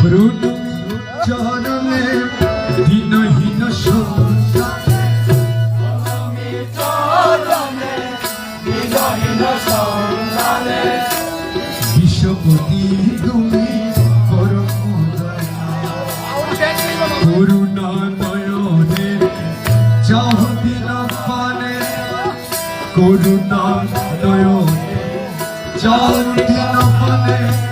প্রণমী চরণে দিনহীন বিশ্বপতি তুমি করুণা নয়নে চাহ দিন পানে করুণা নয়নে চাহ দিন পানে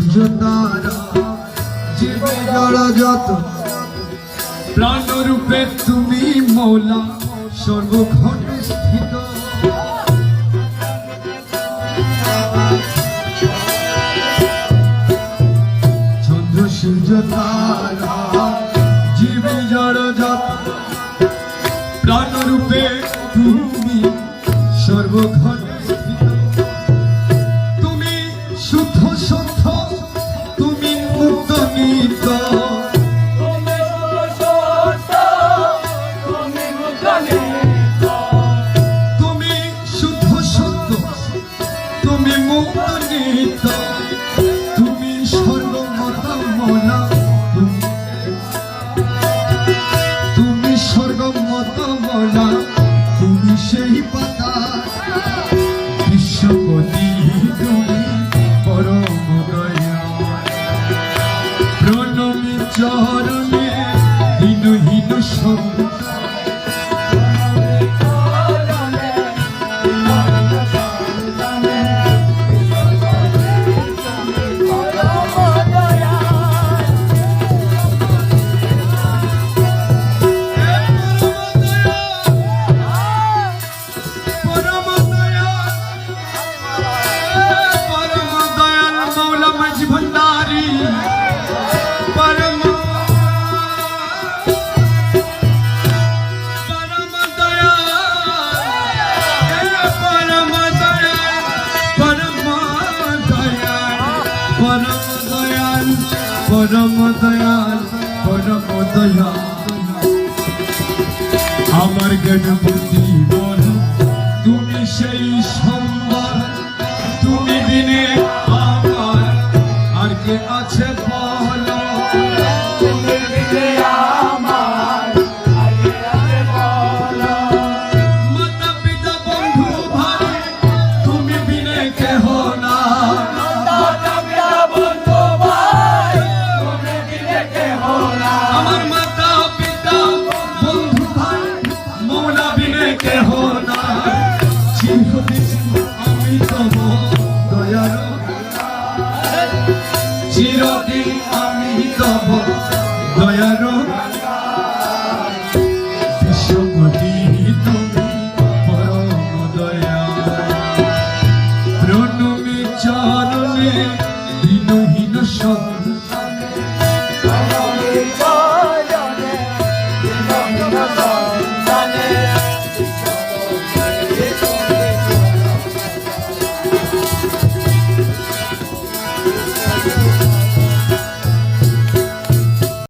সূর্য তারা জীবে জড় যত প্রাণরূপে তুমি মৌলা সর্বক্ষণে স্থিত চন্দ্র, সূর্য, তারা জীবে জড় যত প্রাণরূপে তুমি মুক্ত নিত তুমি সর্বমত মনা তুমি স্বর্গমত মনা তুমি সেই পাতা, বিশ্বপতি তুমি পরম দয়া প্রণমী চরণে দিনহীন সংসার পরম পরম দয়াল পরম দয়াল। আমার জ্ঞান বুদ্ধি বল, তুমি সেই সম্বল, তুমি দিনে আর কে আছে বল? তব